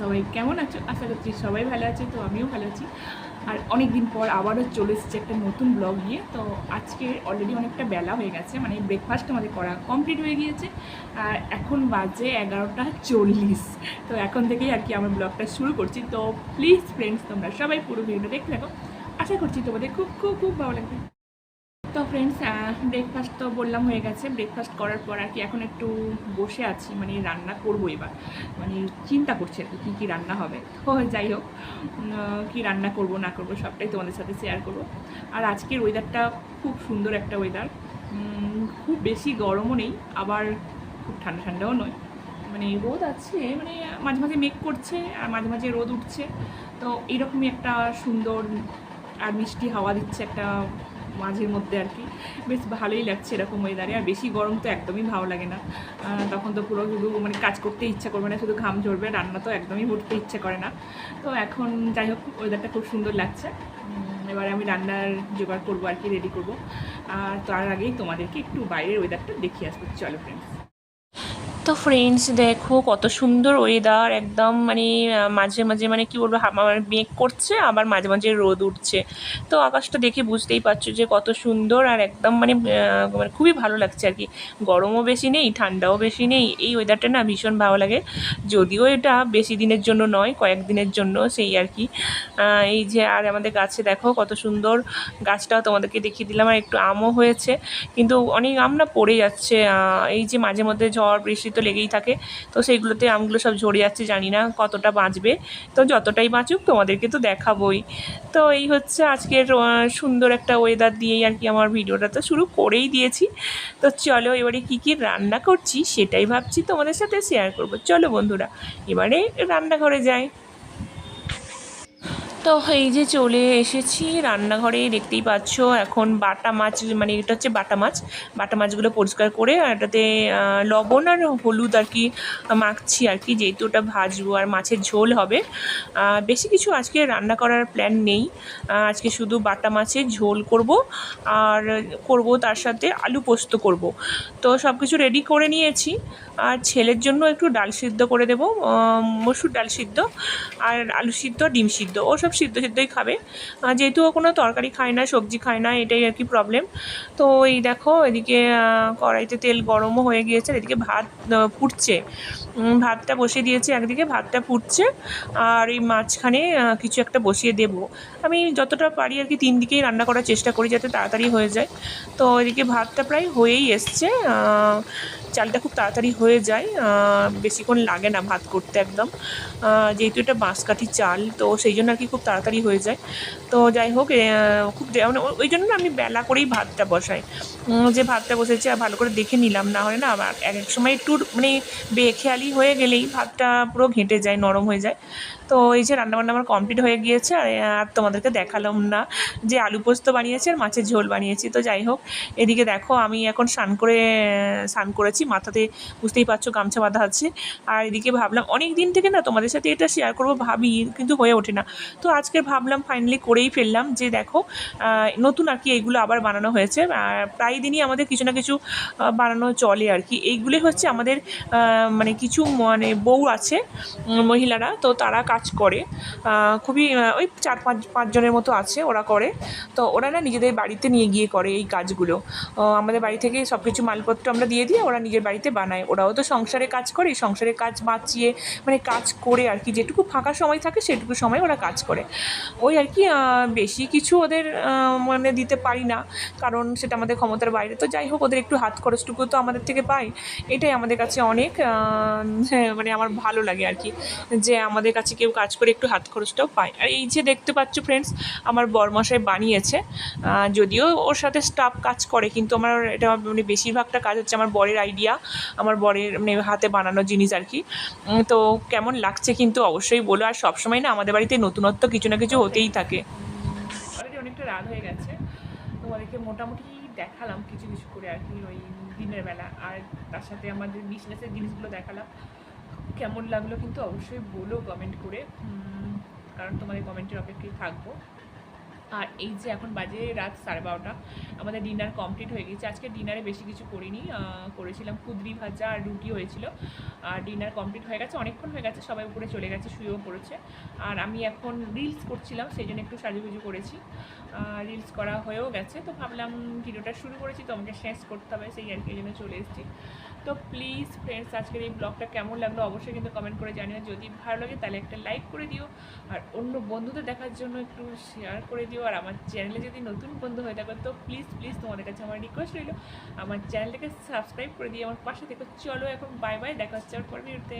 সবাই কেমন আছো? আশা করছি সবাই ভালো আছে, তো আমিও ভালো আছি। আর অনেক দিন পর আবারও চলে এসেছি একটা নতুন ব্লগ নিয়ে। তো আজকে অলরেডি অনেকটা বেলা হয়ে গেছে মানে ব্রেকফাস্ট আমাদের করা কমপ্লিট হয়ে গিয়েছে। আর এখন বাজে এগারোটা চল্লিশ। তো এখন থেকেই আর কি আমার ব্লগটা শুরু করছি। তো প্লিজ ফ্রেন্ডস তোমরা সবাই পুরো ভিডিওটা দেখতে থাকো। আশা করছি তোমাদের খুব খুব খুব ভালো লাগবে। তো ফ্রেন্ডস ব্রেকফাস্ট তো বললাম হয়ে গেছে। ব্রেকফাস্ট করার পর আর কি এখন একটু বসে আছি মানে রান্না করব এবার। মানে চিন্তা করছি আর কি, কী রান্না হবে। তো যাই হোক কী রান্না করব, না করব সবটাই তোমাদের সাথে শেয়ার করব। আর আজকের ওয়েদারটা খুব সুন্দর একটা ওয়েদার খুব বেশি গরমও নেই, আবার খুব ঠান্ডা ঠান্ডাও নয়। মানে রোদ আছে মানে মাঝে মাঝে মেঘ করছে, আর মাঝে মাঝে রোদ উঠছে। তো এরকমই একটা সুন্দর আর মিষ্টি হাওয়া দিচ্ছে একটা মাঝের মধ্যে আর কি। বেশ ভালোই লাগছে এরকম ওয়েদারে আর বেশি গরম তো একদমই ভালো লাগে না। তখন তো পুরো শুধু মানে কাজ করতে ইচ্ছা করবে না, শুধু ঘাম ঝরবে, রান্না তো একদমই উঠতে ইচ্ছা করে না। তো এখন যাই হোক ওয়েদারটা খুব সুন্দর লাগছে। এবারে আমি রান্নার জোগাড় করব আর কি রেডি করব। আর তার আগেই তোমাদেরকে একটু বাইরের ওয়েদারটা দেখিয়ে আসব। চলো ফ্রেন্ডস তো ফ্রেন্ডস দেখো কত সুন্দর ওয়েদার একদম মানে মাঝে মাঝে মানে কি বলব মানে মেঘ করছে, আবার মাঝে মাঝে রোদ উঠছে। তো আকাশটা দেখে বুঝতেই পারছ যে কত সুন্দর আর একদম মানে মানে খুবই ভালো লাগছে আর কি। গরমও বেশি নেই, ঠান্ডাও বেশি নেই, এই ওয়েদারটা না ভীষণ ভালো লাগে। যদিও এটা বেশি দিনের জন্য নয় কয়েকদিনের জন্য সেই আর কি। এই যে আর আমাদের গাছে দেখো কত সুন্দর গাছটাও তোমাদেরকে দেখিয়ে দিলাম, আর একটু আমও হয়েছে। কিন্তু অনেক আম না পড়ে যাচ্ছে এই যে মাঝে মধ্যে ঝড়, বৃষ্টি তো লেগেই থাকে। তো সেইগুলোতে আমগুলো সব ঝরে যাচ্ছে, জানি না কতটা বাঁচবে। তো যতটাই বাঁচুক তোমাদেরকে তো দেখাবই। তো এই হচ্ছে আজকের সুন্দর একটা ওয়েদার দিয়েই আর কি আমার ভিডিওটা তো শুরু করেই দিয়েছি। তো চলো এবারে কি কি রান্না করছি সেটাই ভাবছি তোমাদের সাথে শেয়ার করব। চলো বন্ধুরা, এবারে রান্নাঘরে যাই। তো এই যে চলে এসেছি, রান্নাঘরে দেখতেই পাচ্ছ এখন বাটা মাছ মানে এটা হচ্ছে বাটা মাছ। বাটা মাছগুলো পরিষ্কার করে আর এটাতে লবণ আর হলুদ আর কি মাখছি আর কি, যেহেতু ওটা ভাজবো আর মাছের ঝোল হবে। বেশি কিছু আজকে রান্না করার প্ল্যান নেই। আজকে শুধু বাটা মাছের ঝোল করব আর করব তার সাথে আলু পোস্ত করব। তো সব কিছু রেডি করে নিয়েছি। আর ছেলের জন্য একটু ডাল সিদ্ধ করে দেবো মসুর ডাল সিদ্ধ আর আলু সিদ্ধ, ডিম সিদ্ধ। ও সব সিদ্ধ সিদ্ধই খাবে। যেহেতু ও কোনো তরকারি খায় না, সবজি খায় না, এটাই আর কি প্রবলেম তো এই দেখো, এদিকে কড়াইতে তেল গরমও হয়ে গিয়েছে এদিকে ভাত ফুটছে। ভাতটা বসিয়ে দিয়েছি, একদিকে ভাতটা ফুটছে, আর এই মাঝখানে কিছু একটা বসিয়ে দেব। আমি যতটা পারি আর কি তিন দিকেই রান্না করার চেষ্টা করি যাতে তাড়াতাড়ি হয়ে যায়। তো এদিকে ভাতটা প্রায় হয়েই এসছে চালটা খুব তাড়াতাড়ি হয়ে যায় বেশিক্ষণ লাগে না ভাত করতে একদম। যেহেতু এটা বাঁশকাঠি চাল, তো সেই জন্য আর কি খুব তাড়াতাড়ি হয়ে যায়। তো যাই হোক খুব মানে ওই জন্য আমি বেলা করেই ভাতটা বসাই। যে ভাতটা বসেছে আর ভালো করে দেখে নিলাম, না হয় না আবার এক এক সময় একটু মানে বেখেয়ালি হয়ে গেলেই ভাতটা পুরো ঘেঁটে যায়, নরম হয়ে যায়। তো এই যে রান্নাবান্না আমার কমপ্লিট হয়ে গিয়েছে আর তোমাদেরকে দেখালাম না যে আলু পোস্ত বানিয়েছি আর মাছের ঝোল বানিয়েছি। তো যাই হোক, এদিকে দেখো আমি এখন স্নান করে, স্নান করেছি, মাথাতে বুঝতেই পারছ গামছা বাঁধা আছে। আর এদিকে ভাবলাম অনেক দিন থেকে না তোমাদের সাথে এটা শেয়ার করব ভাবি, কিন্তু হয়ে ওঠে না। তো আজকে ভাবলাম ফাইনালি করেই ফেললাম যে দেখো নতুন আর কি এইগুলো আবার বানানো হয়েছে। প্রায় দিনই আমাদের কিছু না কিছু বানানো চলে আর কি। এইগুলোই হচ্ছে আমাদের মানে কিছু মানে বউ আছে মহিলারা। তো তারা কাজ করে। খুবই ওই চার পাঁচ পাঁচজনের মতো আছে, ওরা করে। তো ওরা না নিজেদের বাড়িতে নিয়ে গিয়ে করে এই কাজগুলো। আমাদের বাড়ি থেকে সব কিছু মালপত্র আমরা দিয়ে দিই ওরা নিজের বাড়িতে বানায়। ওরাও তো সংসারে কাজ করে সংসারে কাজ বাঁচিয়ে মানে কাজ করে আর কি। যেটুকু ফাঁকা সময় থাকে, সেটুকু সময় ওরা কাজ করে। ওই আর কি বেশি কিছু ওদের মানে দিতে পারি না, কারণ সেটা আমাদের ক্ষমতার বাইরে। তো যাই হোক, ওদের একটু হাত খরচটুকু তো আমাদের থেকে পাই। এটাই আমাদের কাছে অনেক মানে আমার ভালো লাগে আর কি, যে আমাদের কাছে কেউ কাজ করে একটু হাত খরচটাও পায়। আর এই যে দেখতে পাচ্ছ ফ্রেন্ডস আমার বরমশাই বানিয়েছে। যদিও ওর সাথে স্টাফ কাজ করে, কিন্তু আমার এটা মানে বেশিরভাগটা কাজ হচ্ছে আমার বরের আইডিয়া আমার বরের মানে হাতে বানানো জিনিস আর কি। তো কেমন লাগছে কিন্তু অবশ্যই বলো। আর সবসময় না আমাদের বাড়িতে নতুনত্ব কিছু না কিছু হতেই থাকে। অলরেডি অনেকটা রাত হয়ে গেছে। তোমাদেরকে মোটামুটি দেখালাম কিছু কিছু করে আর কি ওই দিনের বেলা। আর তার সাথে আমাদের বিজনেসের জিনিসগুলো দেখালাম। কেমন লাগল কিন্তু অবশ্যই বলো কমেন্ট করে। কারণ তোমাদের কমেন্টের অপেক্ষায় থাকব। আর এই যে এখন বাজে রাত সাড়ে বারোটা, আমাদের ডিনার কমপ্লিট হয়ে গেছে। আজকে ডিনারে বেশি কিছু করিনি করেছিলাম কুদরি ভাজা আর রুটি হয়েছিল। আর ডিনার কমপ্লিট হয়ে গেছে, অনেকক্ষণ হয়ে গেছে, সবাই উপরে চলে গেছে, শুয়েও পড়েছে। আর আমি এখন রিলস করছিলাম, সেই জন্য একটু সাজুগুজু করেছি। রিলস করা হয়েও গেছে, তো ভাবলাম ভিডিওটা শুরু করেছি, তো আমাকে শেষ করতে হবে, সেই আর কি জন্য চলে এসেছি। তো প্লিজ ফ্রেন্ডস আজকের এই ব্লগটা কেমন লাগল অবশ্যই কিন্তু কমেন্ট করে জানিও। যদি ভালো লাগে তাহলে একটা লাইক করে দিও, আর অন্য বন্ধুদের দেখার জন্য একটু শেয়ার করে দিও। আর আমার চ্যানেলে যদি নতুন বন্ধু হয়ে থাকো, তো প্লিজ প্লিজ তোমাদের কাছে আমার রিকোয়েস্ট রইল, আমার চ্যানেলটাকে সাবস্ক্রাইব করে দিয়ে আমার পাশে থেকে। চলো এখন বাই বাই দেখা হচ্ছে আর ভিডিওতে